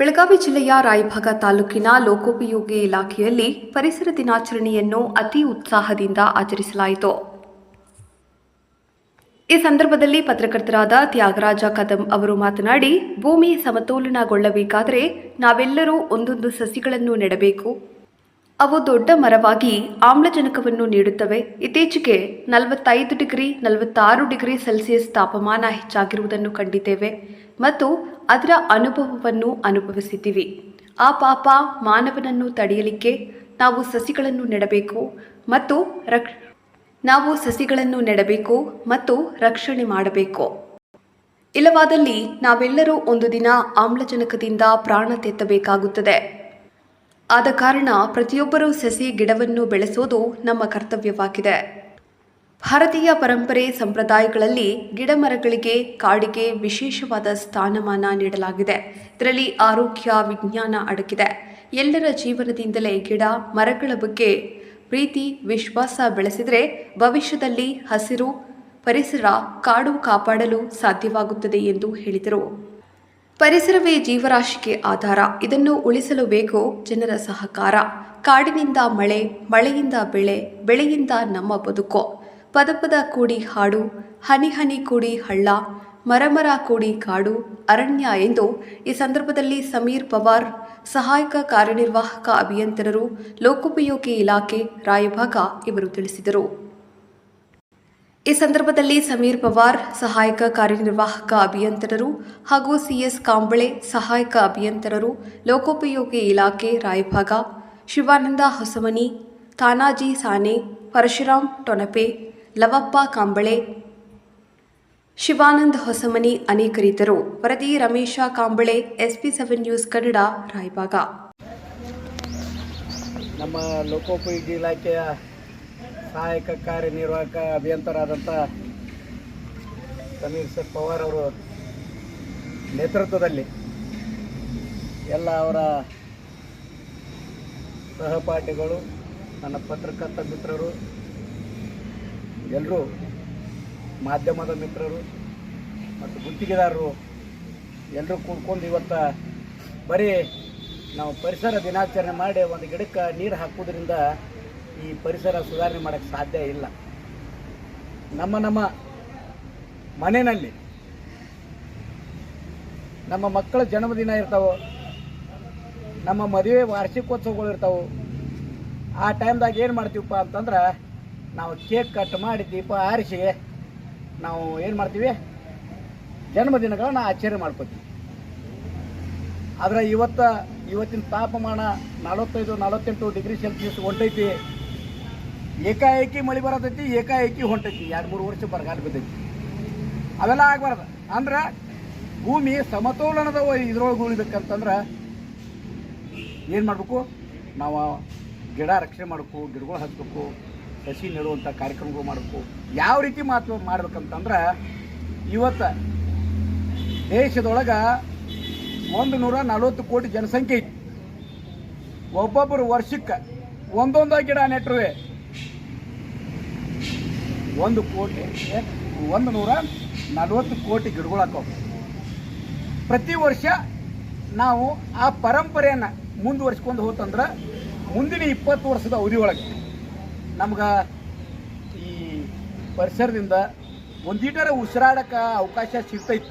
ಬೆಳಗಾವಿ ಜಿಲ್ಲೆಯ ರಾಯಭಾಗ ತಾಲೂಕಿನ ಲೋಕೋಪಯೋಗಿ ಇಲಾಖೆಯಲ್ಲಿ ಪರಿಸರ ದಿನಾಚರಣೆಯನ್ನು ಅತಿ ಉತ್ಸಾಹದಿಂದ ಆಚರಿಸಲಾಯಿತು. ಈ ಸಂದರ್ಭದಲ್ಲಿ ಪತ್ರಕರ್ತರಾದ ತ್ಯಾಗರಾಜ ಕದಂ ಅವರು ಮಾತನಾಡಿ, ಭೂಮಿ ಸಮತೋಲನಗೊಳ್ಳಬೇಕಾದರೆ ನಾವೆಲ್ಲರೂ ಒಂದೊಂದು ಸಸಿಗಳನ್ನು ನೆಡಬೇಕು ಅವು ದೊಡ್ಡ ಮರವಾಗಿ ಆಮ್ಲಜನಕವನ್ನು ನೀಡುತ್ತವೆ. ಇತ್ತೀಚೆಗೆ ನಲವತ್ತೈದು ಡಿಗ್ರಿ, ನಲವತ್ತಾರು ಡಿಗ್ರಿ ಸೆಲ್ಸಿಯಸ್ ತಾಪಮಾನ ಹೆಚ್ಚಾಗಿರುವುದನ್ನು ಕಂಡಿದ್ದೇವೆ ಮತ್ತು ಅದರ ಅನುಭವವನ್ನು ಅನುಭವಿಸಿದ್ದೀವಿ. ಆ ಪಾಪ ಮಾನವನನ್ನು ತಡೆಯಲಿಕ್ಕೆ ನಾವು ಸಸಿಗಳನ್ನು ನೆಡಬೇಕು ಮತ್ತು ರಕ್ಷ, ನಾವು ಸಸಿಗಳನ್ನು ನೆಡಬೇಕು ಮತ್ತು ರಕ್ಷಣೆ ಮಾಡಬೇಕು. ಇಲ್ಲವಾದಲ್ಲಿ ನಾವೆಲ್ಲರೂ ಒಂದು ದಿನ ಆಮ್ಲಜನಕದಿಂದ ಪ್ರಾಣ ತೆತ್ತಬೇಕಾಗುತ್ತದೆ. ಆದ ಕಾರಣ ಪ್ರತಿಯೊಬ್ಬರೂ ಸಸಿ ಗಿಡವನ್ನು ಬೆಳೆಸೋದು ನಮ್ಮ ಕರ್ತವ್ಯವಾಗಿದೆ. ಭಾರತೀಯ ಪರಂಪರೆ ಸಂಪ್ರದಾಯಗಳಲ್ಲಿ ಗಿಡ ಮರಗಳಿಗೆ ಕಾಡಿಗೆ ವಿಶೇಷವಾದ ಸ್ಥಾನಮಾನ ನೀಡಲಾಗಿದೆ. ಇದರಲ್ಲಿ ಆರೋಗ್ಯ, ವಿಜ್ಞಾನ ಅಡಗಿದೆ. ಎಲ್ಲರ ಜೀವನದಿಂದಲೇ ಗಿಡ ಮರಗಳ ಬಗ್ಗೆ ಪ್ರೀತಿ, ವಿಶ್ವಾಸ ಬೆಳೆಸಿದರೆ ಭವಿಷ್ಯದಲ್ಲಿ ಹಸಿರು ಪರಿಸರ ಕಾಡು ಕಾಪಾಡಲು ಸಾಧ್ಯವಾಗುತ್ತದೆ ಎಂದು ಹೇಳಿದರು. ಪರಿಸರವೇ ಜೀವರಾಶಿಗೆ ಆಧಾರ. ಇದನ್ನು ಉಳಿಸಲು ಬೇಕು ಜನರ ಸಹಕಾರ. ಕಾಡಿನಿಂದ ಮಳೆ, ಮಳೆಯಿಂದ ಬೆಳೆ, ಬೆಳೆಯಿಂದ ನಮ್ಮ ಬದುಕು. ಪದ ಪದ ಕೂಡಿ ಹಾಡು, ಹನಿ ಹನಿ ಕೂಡಿ ಹಳ್ಳ, ಮರಮರ ಕೂಡಿ ಕಾಡು, ಅರಣ್ಯ ಎಂದು ಈ ಸಂದರ್ಭದಲ್ಲಿ ಸಮೀರ್ ಪವಾರ್, ಸಹಾಯಕ ಕಾರ್ಯನಿರ್ವಾಹಕ ಅಭಿಯಂತರರು, ಲೋಕೋಪಯೋಗಿ ಇಲಾಖೆ, ರಾಯಭಾಗ ಇವರು ತಿಳಿಸಿದರು. ಈ ಸಂದರ್ಭದಲ್ಲಿ ಸಮೀರ್ ಪವಾರ್, ಸಹಾಯಕ ಕಾರ್ಯನಿರ್ವಾಹಕ ಅಭಿಯಂತರರು ಹಾಗೂ ಸಿಎಸ್ ಕಾಂಬಳೆ, ಸಹಾಯಕ ಅಭಿಯಂತರರು, ಲೋಕೋಪಯೋಗಿ ಇಲಾಖೆ, ರಾಯಭಾಗ, ಶಿವಾನಂದ ಹೊಸಮನಿ, ತಾನಾಜಿ ಸಾನೆ ಪರಶುರಾಮ್ ಟೊನಪೆ, ಲವಪ್ಪ ಕಾಂಬಳೆ, ಶಿವಾನಂದ ಹೊಸಮನಿ ಅನೇಕರಿದ್ದರು. ವರದಿ Ramesha Kamble, SP seven news Kannada, Raybag. ನಮ್ಮ ಲೋಕೋಪಯೋಗಿ ಇಲಾಖೆಯ ಸಹಾಯಕ ಕಾರ್ಯನಿರ್ವಾಹಕ ಅಭಿಯಂತರಾದಂಥ ಸಮೀರ್ ಸರ್ ಪವಾರ್ ಅವರು ನೇತೃತ್ವದಲ್ಲಿ ಎಲ್ಲ ಅವರ ಸಹಪಾಠಿಗಳು, ನನ್ನ ಪತ್ರಕರ್ತ ಮಿತ್ರರು ಎಲ್ಲರೂ ಮಾಧ್ಯಮದ ಮಿತ್ರರು ಮತ್ತು ಗುತ್ತಿಗೆದಾರರು ಎಲ್ಲರೂ ಕೂಡ್ಕೊಂಡು ಇವತ್ತು ಬರೀ ನಾವು ಪರಿಸರ ದಿನಾಚರಣೆ ಮಾಡಿ ಒಂದು ಗಿಡಕ್ಕೆ ನೀರು ಹಾಕೋದ್ರಿಂದ ಈ ಪರಿಸರ ಸುಧಾರಣೆ ಮಾಡೋಕ್ಕೆ ಸಾಧ್ಯ ಇಲ್ಲ. ನಮ್ಮ ನಮ್ಮ ಮನೆಯಲ್ಲಿ ನಮ್ಮ ಮಕ್ಕಳ ಜನ್ಮದಿನ ಇರ್ತಾವೆ, ನಮ್ಮ ಮದುವೆ ವಾರ್ಷಿಕೋತ್ಸವಗಳು ಇರ್ತಾವೆ, ಆ ಟೈಮ್ದಾಗ ಏನು ಮಾಡ್ತೀವಪ್ಪ ಅಂತಂದ್ರೆ ನಾವು ಕೇಕ್ ಕಟ್ ಮಾಡಿ ದೀಪ ಆರಿಸಿ ನಾವು ಏನು ಮಾಡ್ತೀವಿ? ಜನ್ಮದಿನಗಳನ್ನ ಆಚರಣೆ ಮಾಡ್ಕೋತೀವಿ. ಆದರೆ ಇವತ್ತು ಇವತ್ತಿನ ತಾಪಮಾನ ನಲವತ್ತೈದು ನಲವತ್ತೆಂಟು ಡಿಗ್ರಿ ಸೆಲ್ಸಿಯಸ್ ಹೊಂಟೈತಿ. ಏಕಾಏಕಿ ಮಳೆ ಬರತೈತಿ, ಏಕಾಏಕಿ ಹೊಂಟೈತಿ, ಎರಡು ಮೂರು ವರ್ಷ ಬರಗಾಲ ಬಿದ್ದೈತಿ. ಅವೆಲ್ಲ ಆಗ್ಬಾರ್ದು. ಅಂದ್ರೆ ಭೂಮಿ ಸಮತೋಲನದ ಇದ್ರೊಳಗೆ ಉಳಿಬೇಕಂತಂದ್ರೆ ಏನು ಮಾಡಬೇಕು? ನಾವು ಗಿಡ ರಕ್ಷಣೆ ಮಾಡಬೇಕು, ಗಿಡಗಳು ಹಚ್ಚಬೇಕು ಸಸಿ ನೆಡುವಂಥ ಕಾರ್ಯಕ್ರಮಗಳು ಮಾಡಬೇಕು. ಯಾವ ರೀತಿ ಮಾತು ಮಾಡ್ಬೇಕಂತಂದ್ರೆ ಇವತ್ತು ದೇಶದೊಳಗೆ ಒಂದು ನೂರ ನಲವತ್ತು ಕೋಟಿ ಜನಸಂಖ್ಯೆ ಐತಿ. ಒಬ್ಬೊಬ್ಬರು ವರ್ಷಕ್ಕೆ ಒಂದೊಂದು ಗಿಡ ನೆಟ್ಟರುವೆ ಒಂದು ಕೋಟಿ, ಒಂದು ನೂರ ನಲವತ್ತು ಕೋಟಿ ಗಿಡಗಳು ಹಾಕವು ಪ್ರತಿ ವರ್ಷ ನಾವು ಆ ಪರಂಪರೆಯನ್ನು ಮುಂದುವರಿಸ್ಕೊಂಡು ಹೋತಂದ್ರೆ ಮುಂದಿನ ಇಪ್ಪತ್ತು ವರ್ಷದ ಅವಧಿ ಒಳಗೆ ನಮ್ಗೆ ಈ ಪರಿಸರದಿಂದ ಒಂದೀಟರ ಉಸಿರಾಡಕ್ಕೆ ಅವಕಾಶ ಸಿಗ್ತೈತಿ.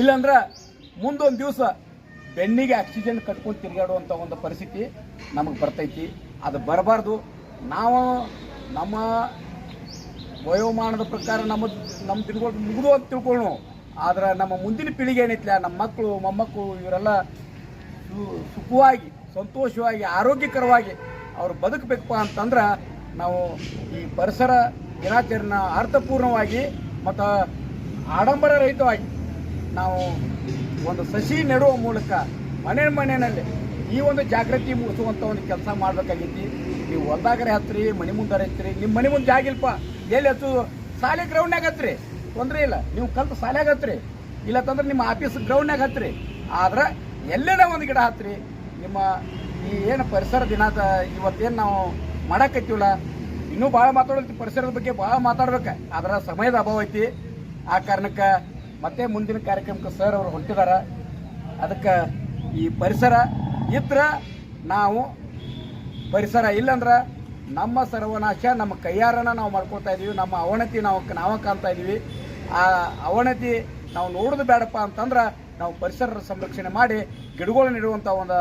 ಇಲ್ಲಂದ್ರೆ ಮುಂದೊಂದು ದಿವಸ ಬೆನ್ನಿಗೆ ಆಕ್ಸಿಜನ್ ಕಟ್ಕೊಂಡು ತಿರುಗಾಡುವಂಥ ಒಂದು ಪರಿಸ್ಥಿತಿ ನಮಗೆ ಬರ್ತೈತಿ. ಅದು ಬರಬಾರ್ದು. ನಾವು ನಮ್ಮ ವಯೋಮಾನದ ಪ್ರಕಾರ ನಮ್ಮ ನಮ್ಮ ದಿನಗಳು ಮುಗಿದು ಅಂತ ತಿಳ್ಕೊಳ್ಳು ಆದ್ರೆ ನಮ್ಮ ಮುಂದಿನ ಪೀಳಿಗೆ ಏನೈತಿಲ್ಲ ನಮ್ಮ ಮಕ್ಕಳು ಮೊಮ್ಮಕ್ಕಳು ಇವರೆಲ್ಲ ಸುಖವಾಗಿ, ಸಂತೋಷವಾಗಿ, ಆರೋಗ್ಯಕರವಾಗಿ ಅವ್ರು ಬದುಕಬೇಕಪ್ಪ ಅಂತಂದ್ರೆ ನಾವು ಈ ಪರಿಸರ ದಿನಾಚರಣೆ ಅರ್ಥಪೂರ್ಣವಾಗಿ ಮತ್ತು ಆಡಂಬರ ರಹಿತವಾಗಿ ನಾವು ಒಂದು ಸಸಿ ನೆಡುವ ಮೂಲಕ ಮನೆ ಮನೆಯಲ್ಲಿ ಈ ಒಂದು ಜಾಗೃತಿ ಮೂಡಿಸುವಂಥ ಒಂದು ಕೆಲಸ ಮಾಡಬೇಕಾಗೈತಿ. ನೀವು ಹೊಲ್ದಾಗರೆ ಹತ್ತಿರಿ ಮನೆ ಮುಂದಾರೆ ಹತ್ತಿರಿ ನಿಮ್ಮ ಮನೆ ಮುಂದೆ ಜಾಗಿಲ್ಪ. ಎಲ್ಲಿ ಹಚ್ಚು? ಶಾಲೆ ಗ್ರೌಂಡ್ನಾಗ ಹತ್ರಿ ತೊಂದರೆ ಇಲ್ಲ. ನೀವು ಕಲ್ತು ಹತ್ರಿ ಇಲ್ಲ ತಂದ್ರೆ ನಿಮ್ಮ ಆಫೀಸ್ ಗ್ರೌಂಡ್ನಾಗ ಹತ್ರಿ ಆದ್ರೆ ಎಲ್ಲೇನ ಒಂದು ಗಿಡ ಹತ್ರಿ ನಿಮ್ಮ ಈ ಏನು ಪರಿಸರ ದಿನಾದ ಇವತ್ತೇನು ನಾವು ಮಾಡಕತ್ತೀವಲ್ಲ, ಇನ್ನೂ ಭಾಳ ಮಾತಾಡೋದು ಪರಿಸರದ ಬಗ್ಗೆ ಭಾಳ ಮಾತಾಡ್ಬೇಕು. ಅದರ ಸಮಯದ ಅಭಾವ ಐತಿ. ಆ ಕಾರಣಕ್ಕೆ ಮತ್ತೆ ಮುಂದಿನ ಕಾರ್ಯಕ್ರಮಕ್ಕೆ ಸರ್ ಅವರು ಹೊಂಟಿದಾರ. ಅದಕ್ಕೆ ಈ ಪರಿಸರ ಇದ್ರೆ ನಾವು ಪರಿಸರ ಇಲ್ಲಂದ್ರೆ ನಮ್ಮ ಸರ್ವನಾಶ, ನಮ್ಮ ಕೈಯಾರನ ನಾವು ಮಾಡ್ಕೊಳ್ತಾ ಇದ್ದೀವಿ ನಮ್ಮ ಅವನತಿ ನಾವು ನಾವು ಕಾಣ್ತಾ ಇದ್ದೀವಿ ಆ ಅವನತಿ ನಾವು ನೋಡೋದು ಬೇಡಪ್ಪ ಅಂತಂದ್ರೆ ನಾವು ಪರಿಸರ ಸಂರಕ್ಷಣೆ ಮಾಡಿ, ಗಿಡಗಳು ನೆಡುವಂಥ ಒಂದು,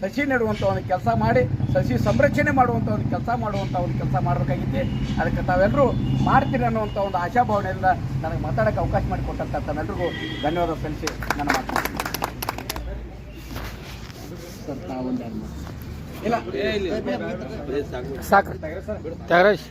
ಸಸಿ ನೆಡುವಂಥ ಒಂದು ಕೆಲಸ ಮಾಡಿ, ಸಸಿ ಸಂರಕ್ಷಣೆ ಮಾಡುವಂಥ ಒಂದು ಕೆಲಸ ಮಾಡುವಂಥ ಒಂದು ಕೆಲಸ ಮಾಡಬೇಕಾಗಿತ್ತು. ಅದಕ್ಕೆ ತಾವೆಲ್ಲರೂ ಮಾಡ್ತೀರಿ ಅನ್ನುವಂಥ ಒಂದು ಆಶಾಭಾವನೆಯಿಂದ ನನಗೆ ಮಾತಾಡೋಕ್ಕೆ ಅವಕಾಶ ಮಾಡಿಕೊಟ್ಟಂಥ ತಮ್ಮೆಲ್ಲರಿಗೂ ಧನ್ಯವಾದ ಸಲ್ಲಿಸಿ ನನ್ನ ಮಾತು? ಇಲ್ಲ. ಸಾಕು. ತ್ಯಾಗರಾಜ್.